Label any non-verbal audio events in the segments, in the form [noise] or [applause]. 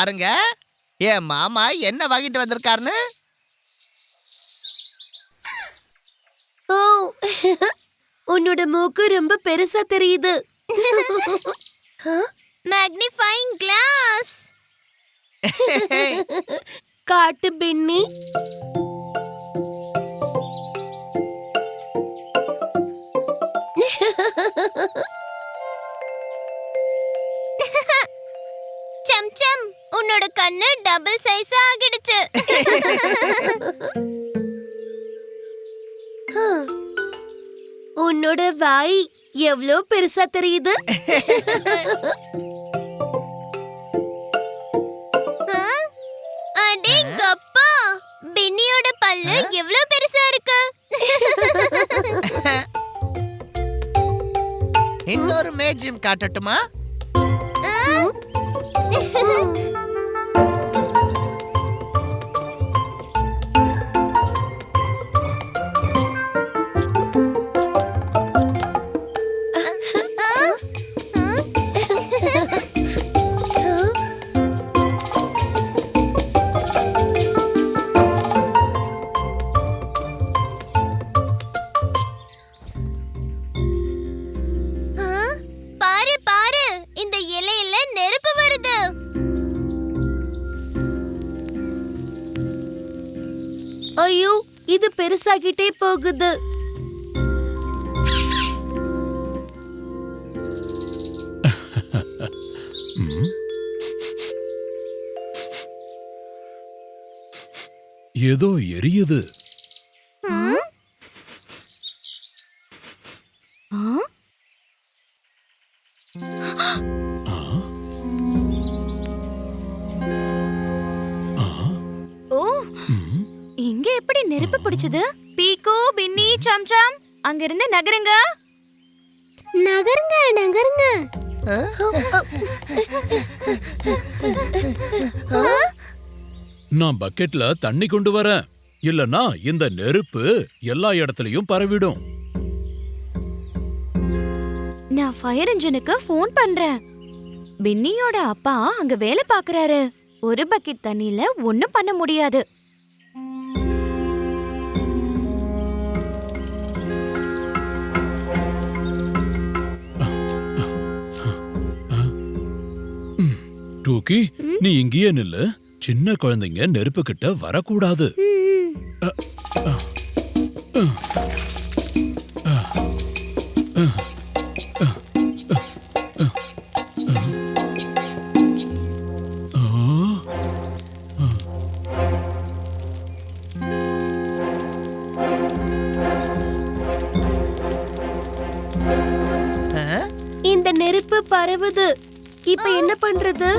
பாருங்க. என் மாமா என்ன வாங்கிட்டு வந்திருக்காருன்னு? ஓ உன்னோட மூக்கு ரொம்ப பெருசா தெரியுது. [laughs] மேக்னிஃபைங் கிளாஸ் [laughs] காட்டு பின்னி சம் [laughs] உன்னோட கண்ணு டபுள் சைஸ் ஆகிடுச்சு. ஹம். உன்னோட வாய் எவ்ளோ பெருசா தெரியுது? அடேங்கப்பா பின்னியோட பல்லு எவ்வளவு பெருசா இருக்கு? இன்னொரு மேஜியம் காட்டட்டுமா? ஏதோ எரியுது. ஆ? ஆ? ஓ ம். இங்க எப்படி நெருப்பு பிடிச்சது? பீக்கோ பின்னி சம்சம் அங்க இருந்து நகருங்க. நகருங்க நகருங்க. நான் பக்கெட்ல தண்ணி கொண்டு வரேன். இல்லனா இந்த நெருப்பு எல்லா இடத்துலயும் பரவிடும். நான் ஃபயர் இன்ஜினுக்கு ஃபோன் பண்றேன். பின்னியோட அப்பா அங்க வேலை பாக்குறாரு. ஒரு பக்கெட் தண்ணியில ஒண்ணும் பண்ண முடியாது. டூக்கி நீ இங்கேயே நில்லு. சின்ன குழந்தைங்க நெருப்பு கிட்ட வரக்கூடாது? இந்த நெருப்பு பரவுது. இப்ப என்ன பண்றது?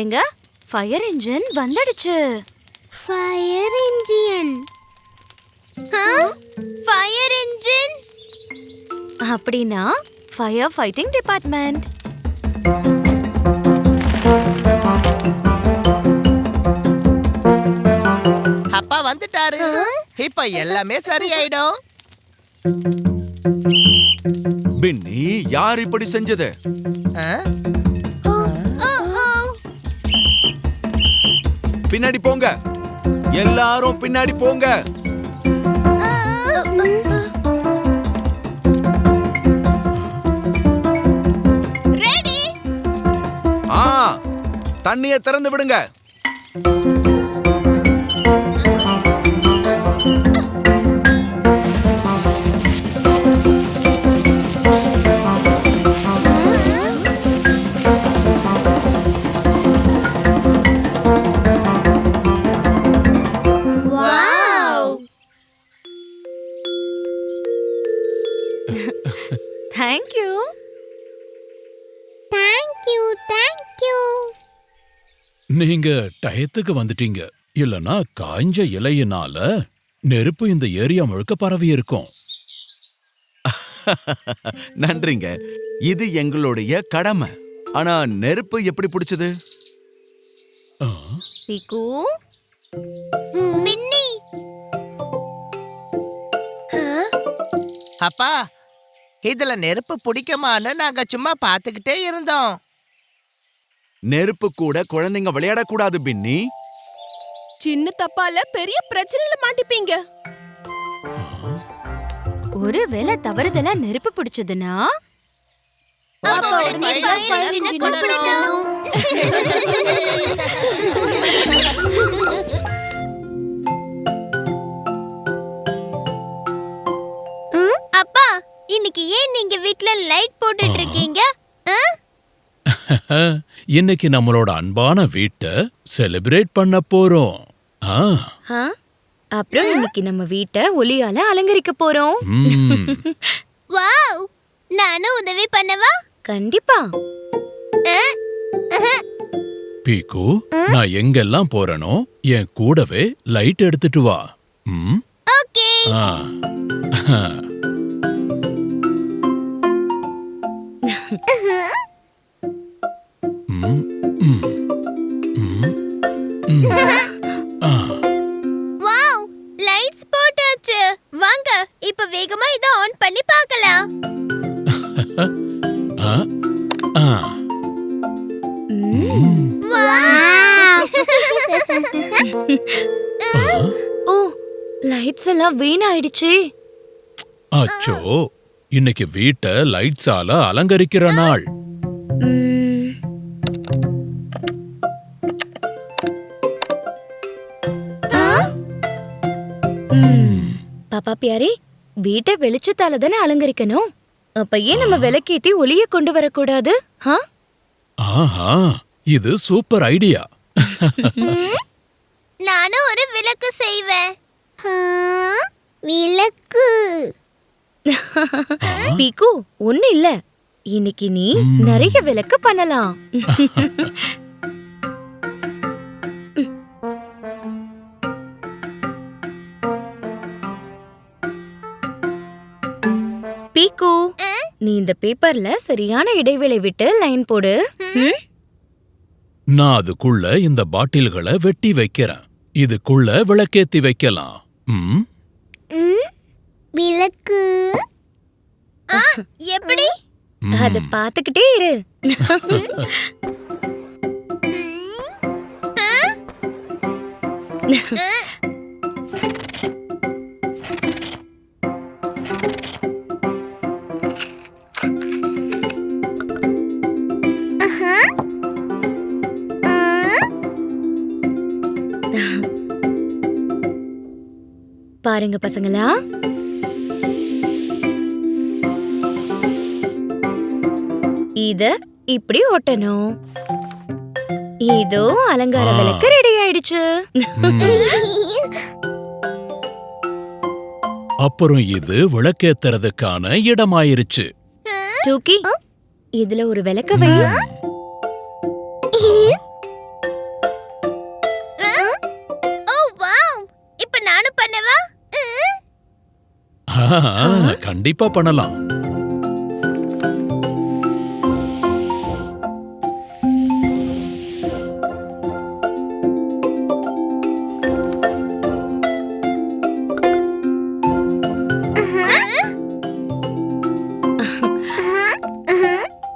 பாருங்க. ஃபயர் இன்ஜின் வந்துடுச்சு. ஃபயர் இன்ஜின் ஃபயர் இன்ஜின் அப்படின்னா ஃபயர் ஃபைட்டிங் டிபார்ட்மெண்ட் அப்பா வந்துட்டாரு. இப்ப எல்லாமே சரியாயிடும். பின்னி யார் இப்படி செஞ்சது? பின்னாடி போங்க. எல்லாரும் பின்னாடி போங்க. தண்ணிய திறந்து விடுங்க. நீங்க டயத்துக்கு வந்துட்டீங்க. இல்லனா காய்ஞ்ச இலையினால நெருப்பு இந்த ஏரியா முழுக்க பரவி இருக்கும். [laughs] நன்றிங்க. இது எங்களுடைய கடமை. ஆனா நெருப்பு எப்படி பிடிச்சது? பின்னி அப்பா இதுல நெருப்பு பிடிக்குமான்னு நாங்க சும்மா பார்த்துக்கிட்டே இருந்தோம். நெருப்பு கூட குழந்தைங்க விளையாடக்கூடாது பின்னி. சின்ன தப்பால பெரிய பிரச்சனையில மாட்டிப்பீங்க. ஒருவேளை தவறுதலா நெருப்பு பிடிச்சதுன்னா? அப்ப இன்னைக்கு ஏன் நீங்க வீட்ல லைட் போட்டுட்டு இருக்கீங்க? [laughs] இன்னைக்கு நம்மளோட அன்பான வீட்டை செலிப்ரேட் பண்ண போறோம். ஆ, ஆ? அப்புறம் இன்னைக்கு நம்ம வீட்டை ஒளியால அலங்கரிக்க போறோம். ம். [laughs] வாவ்! நானும் உதவி பண்ணவா? கண்டிப்பா. பீக்கு நான் எங்கெல்லாம் போறேனோ என் கூடவே லைட் எடுத்துட்டு வா. ம்? ஓகே. ஆ. [laughs] வாவ் லைட்ஸ் போட்டாச்சு வாங்க இப்ப வேகமா இத ஆன் பண்ணி பார்க்கலாம் ஆ, ஆ. ம். வாவ் [laughs] ஓ லைட்ஸ் எல்லாம் வீணாயிடுச்சு அச்சோ இன்னைக்கு வீட்டை லைட்ஸால அலங்கரிக்கிற நாள் பாப்பா பியாரி வீட்டை வெளிச்சத்தால தானே அலங்கரிக்கணும்? அப்ப ஏன் நம்ம விளக்கேத்தி ஒளிய கொண்டு வரக்கூடாது ஆ? ஆஹா இது சூப்பர் ஐடியா. நானும் ஒரு விளக்கு செய்வேன். ஆ, விளக்கு. பீக்கு ஒண்ணு இல்ல. இன்னைக்கு நீ. நிறைய விளக்கு பண்ணலாம். இந்த பேப்பர்ல சரியான இடைவேளை விட்டு லைன் போடு? நான் அதுக்குள்ள இந்த பாட்டில்களை வெட்டி வைக்கிறேன். இதுக்குள்ள விளக்கேத்தி வைக்கலாம். ம்? விளக்கு. ஆ, எப்படி. அத பாத்துக்கிட்டே இரு. [laughs] பாருங்க பசங்களா. இத இப்படி ஒட்டணும் இதோ அலங்கார. விளக்கு ரெடி ஆயிடுச்சு. அப்புறம் இது விளக்கேத்துறதுக்கான இடமாயிருச்சு. டூக்கி இதுல ஒரு விளக்க வை. கண்டிப்பா பண்ணலாம்.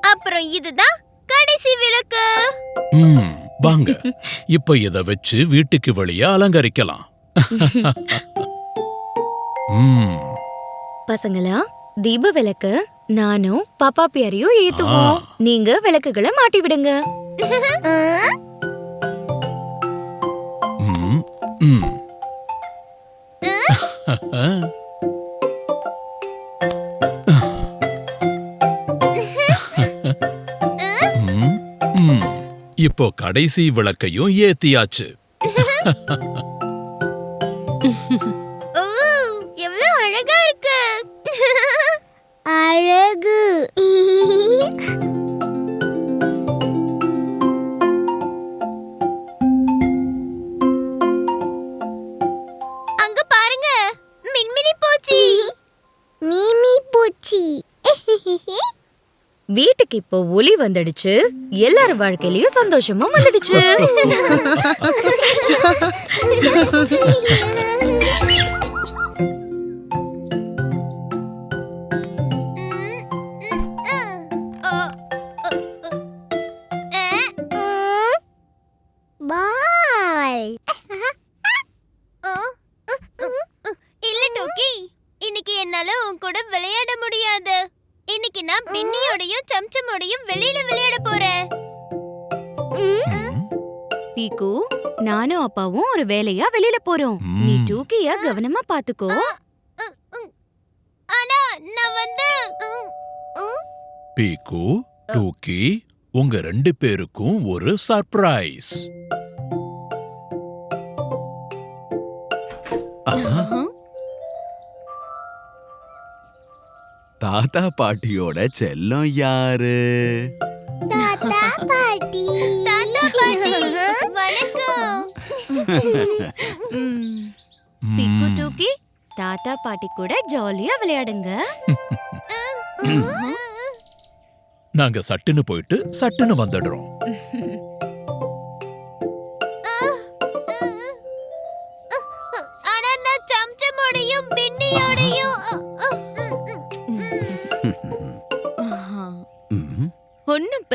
அப்புறம் இதுதான் கடைசி விளக்கு. ம், வாங்க. இப்ப இத வச்சு வீட்டுக்கு வெளியே அலங்கரிக்கலாம். [laughs] ம், பசங்களா? தீப விளக்கு நானும் பாப்பா பியாரையும் ஏத்துவோம். நீங்க விளக்குகளை மாட்டி விடுங்க. இப்போ கடைசி விளக்கையும் ஏத்தியாச்சு. வீட்டுக்கு இப்போ ஒளி வந்துடுச்சு. எல்லார் வாழ்க்கையிலயும் சந்தோஷமும் வந்துடுச்சு. [laughs] வெளியில விளையாட போறேன் பீக்கு நானும் அப்பாவும் ஒரு வேலையா வெளியில போறோம். நீ. டூக்கிய கவனமா பாத்துக்கோ. ஆனா நான் வந்து பீக்கு டூக்கி உங்க ரெண்டு பேருக்கும் ஒரு சர்ப்ரைஸ். ஆஹா, தாத்தா பாட்டியோட செல்லம் யாரு? தாத்தா பாட்டி. தாத்தா பாட்டி. வணக்கம். பிக்கு. டூக்கி தாத்தா பாட்டி கூட ஜாலியா விளையாடுங்க. நாங்க சட்டுன்னு போயிட்டு சட்டுன்னு வந்துடுறோம்.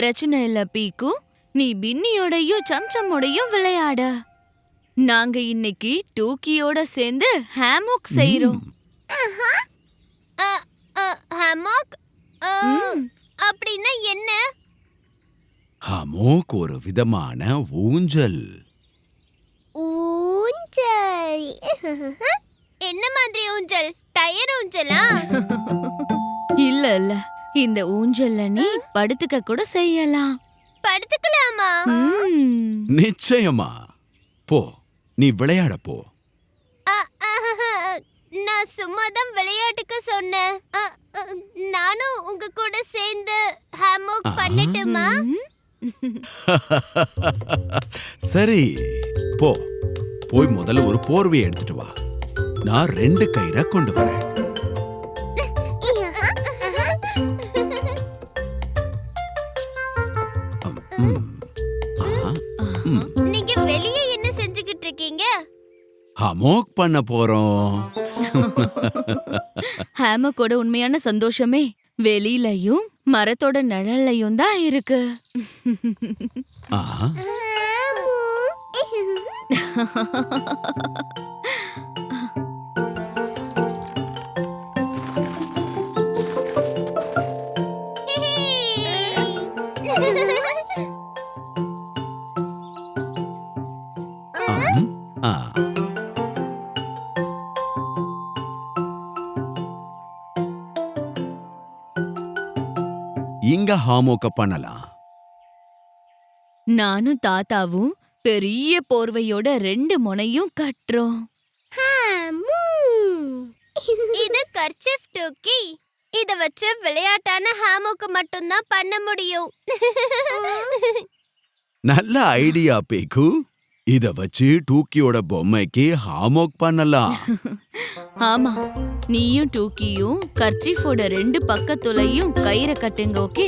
பிரச்சனை இல்ல பீக்கு. நீ பின்னியோடையும் சம்சமோடையும் விளையாட. நாங்க இன்னைக்கு டூக்கியோட சேர்ந்து ஹேமோக் செய்றோம். ஹமாக்? அப்படின்னா என்ன? ஹமோக் ஒரு விதமான ஊஞ்சல். ஊஞ்சல். [laughs] என்ன மாதிரி ஊஞ்சல்? டயர் ஊஞ்சலா? [laughs] இல்ல இல்ல. இந்த ஊஞ்சல்ல நீ படுத்துக்க கூட செய்யலாம். படுத்துக்கலாமா. நிச்சயமா. போ நீ விளையாட போ. நான் சும்மா தான் விளையாட்டுக்கு சொன்னேன். நானும் உங்க கூட சேர்ந்து ஹேமோக். பண்ணட்டுமா. [laughs] சரி போ. போய் முதல்ல ஒரு போர்வையை எடுத்துட்டு வா. நான் ரெண்டு கயிறை கொண்டு வரேன். நீங்க வெளியே என்ன செஞ்சுக்கிட்டு இருக்கீங்க ஹமோக் பண்ண போறோம். ஹேமக்கோட உண்மையான சந்தோஷமே வெளியிலயும் மரத்தோட நிழல்லையும் தான் இருக்கு. ஆ, இங்க ஹாமோக்க பண்ணலாம். நானும் தாத்தாவும் பெரிய போர்வையோட ரெண்டு முனையும் கட்டுறோம். இது கர்ச்சிஃப் டூக்கி. இத வச்சு விளையாட்டான ஹேமோக்கு மட்டும்தான் பண்ண முடியும். நல்ல ஐடியா பேக்கு இத வச்சு டூக்கியோட பொம்மைக்கு ஹாமோக் பண்ணலாம். [laughs] ஆமா நீயும் டூக்கியும் கர்ச்சீஃபோட ரெண்டு பக்கத்துலையும் கயிறை கட்டுங்க ஓகே?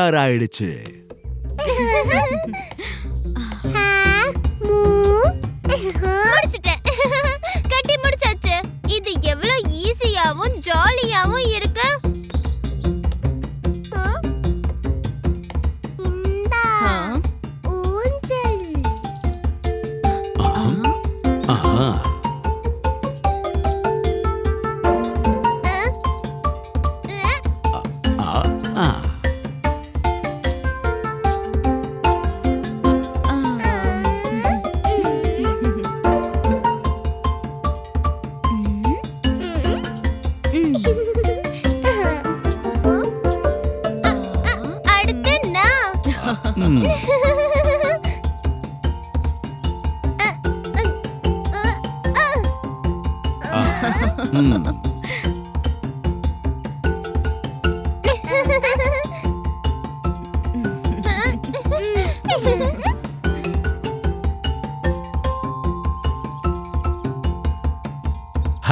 தயாராயிடுச்சு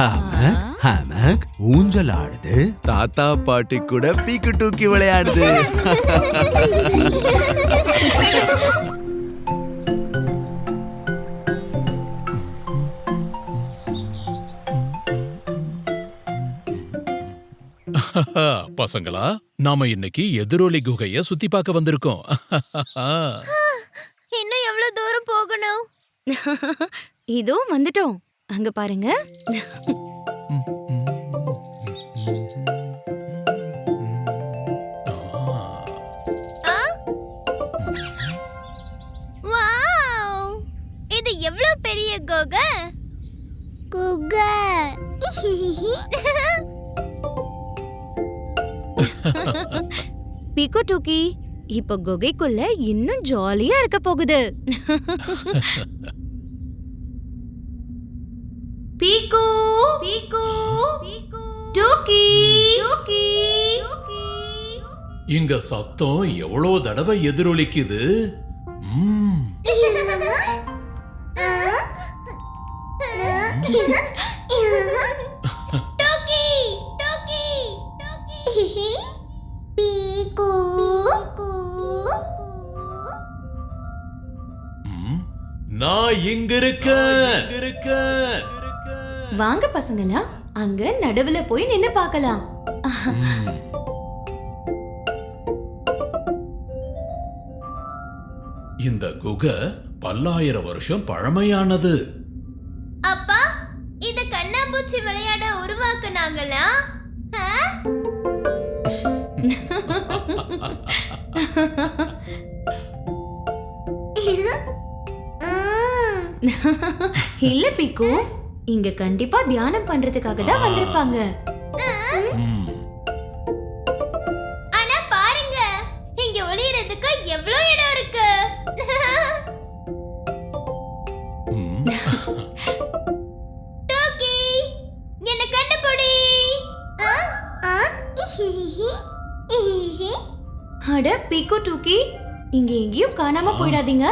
ஹாமக் ஹாமக் ஊஞ்சல் ஆடுது தாத்தா பாட்டி கூட பீக்கு டூக்கி விளையாடுது. பசங்களா நாம இன்னைக்கு எதிரொலி குகைய சுத்தி பார்க்க வந்திருக்கோம். இன்னும் எவ்வளவு தூரம் போகணும்? [laughs] இதோ வந்துட்டோம். அங்க பாருங்க. வாவ்! இது எவ்வளவு பெரிய குகை? குகை. பிகோ டூக்கி இப்ப குகைக்குள்ள இன்னும் ஜாலியா இருக்க போகுது. பீகோ டூக்கி. டூக்கி. இங்க சத்தம் எவ்வளோ தடவை எதிரொலிக்குது? ம், டோக்கி. டோக்கி. டோக்கி. பீகு ம். நான் இங்க இருக்கேன் இருக்கேன் வாங்க பசங்களா. அங்க நடுவுல போய் நின்னு பார்க்கலாம். இந்த குகை பல்லாயிரம் வருஷம் பழமையானது. அப்பா இது கண்ணாம்பூச்சி விளையாட உருவாக்குனாங்களா? [laughs] இல்ல பிக்கு. இங்க கண்டிப்பா தியானம் பண்றதுக்காக தான் வந்திருப்பாங்க. ஆனா பாருங்க இங்க ஒளியறதுக்கு எவ்வளவு இடம் இருக்கு. டோக்கி என்ன கண்டுபிடி. அட பிக்கு டூக்கி இங்க எங்கேயும் காணாம போயிடாதீங்க.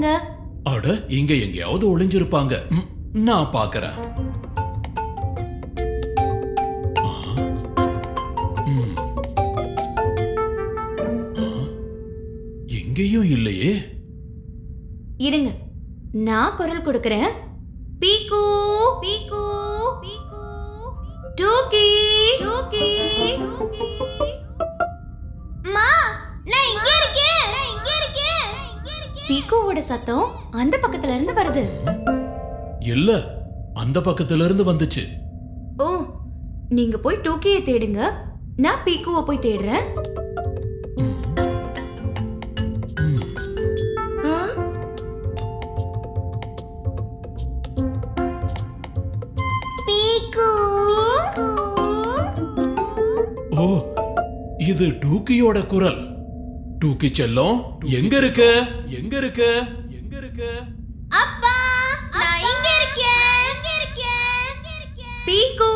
போனாங்க அட இங்க எங்கேயாவது ஒளிஞ்சிருப்பாங்க. நான் பாக்குறேன். எங்கேயும் இல்லையே. இருங்க. நான் குரல் கொடுக்கறேன். பீக்கு பீக்கு பீக்கு. டூக்கி டூக்கி. பீக்குவோட சத்தம் அந்த பக்கத்துல இருந்து வருது. இல்ல அந்த பக்கத்துல இருந்து வந்துச்சு. ஓ நீங்க போய் டூக்கியை தேடுங்க. நான் பீக்குவை போய் தேடுறேன். ஓ இது டூக்கியோட குரல். டூக்கி செல்லம். எங்க இருக்க? எங்க இருக்க? எங்க இருக்க? அப்பா நான் இங்க இருக்கேன்? இங்க இருக்கேன்? பீக்கு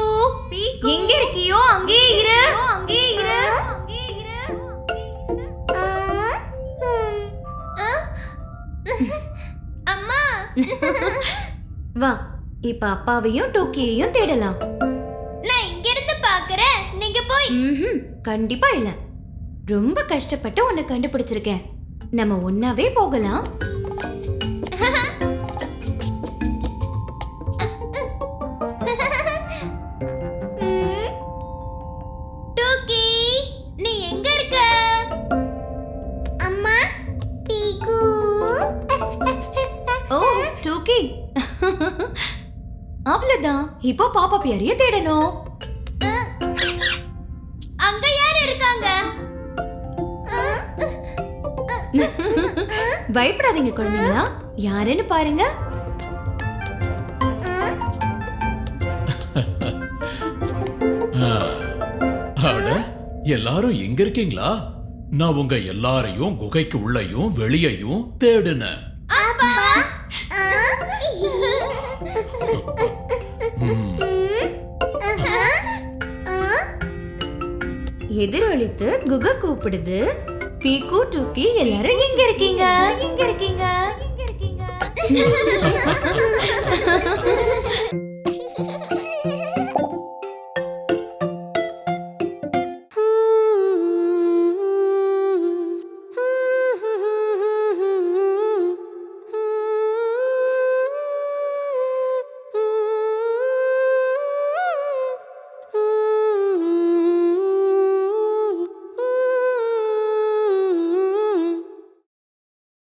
பீக்கு. எங்க இருக்கியோ அங்கே இரு. அங்கே இரு. அங்கே இரு. அம்மா. வா இப்ப அப்பாவையும் டூக்கியையும் தேடலாம். நான் இங்க இருந்து பாக்குறேன். நீங்க போய். ம்ஹும், கண்டிப்பா இல்ல. ரொம்ப கஷ்டப்பட்டு உன்னை கண்டுபிடிச்சிருக்கேன். நம்ம ஒன்னாவே போகலாம். டூக்கி நீ எங்க இருக்க? அம்மா பீகு ஓ டூக்கி. அவ்வளவுதான். இப்போ பாப்பா பியாரிய தேடணும். பயப்படாதீங்க குழந்தைங்களா யாருன்னு பாருங்க ஆ. அட எல்லாரும் எங்க இருக்கீங்களா நான் உங்க எல்லாரையும் குகைக்கு உள்ளேயும் வெளியையும் தேடுனேன் ம். எதிரொலித்து குக கூப்பிடுது பீக்கு டூக்கி எல்லாரும் எங்க இருக்கீங்க. எங்க இருக்கீங்க. எங்க இருக்கீங்க. [laughs]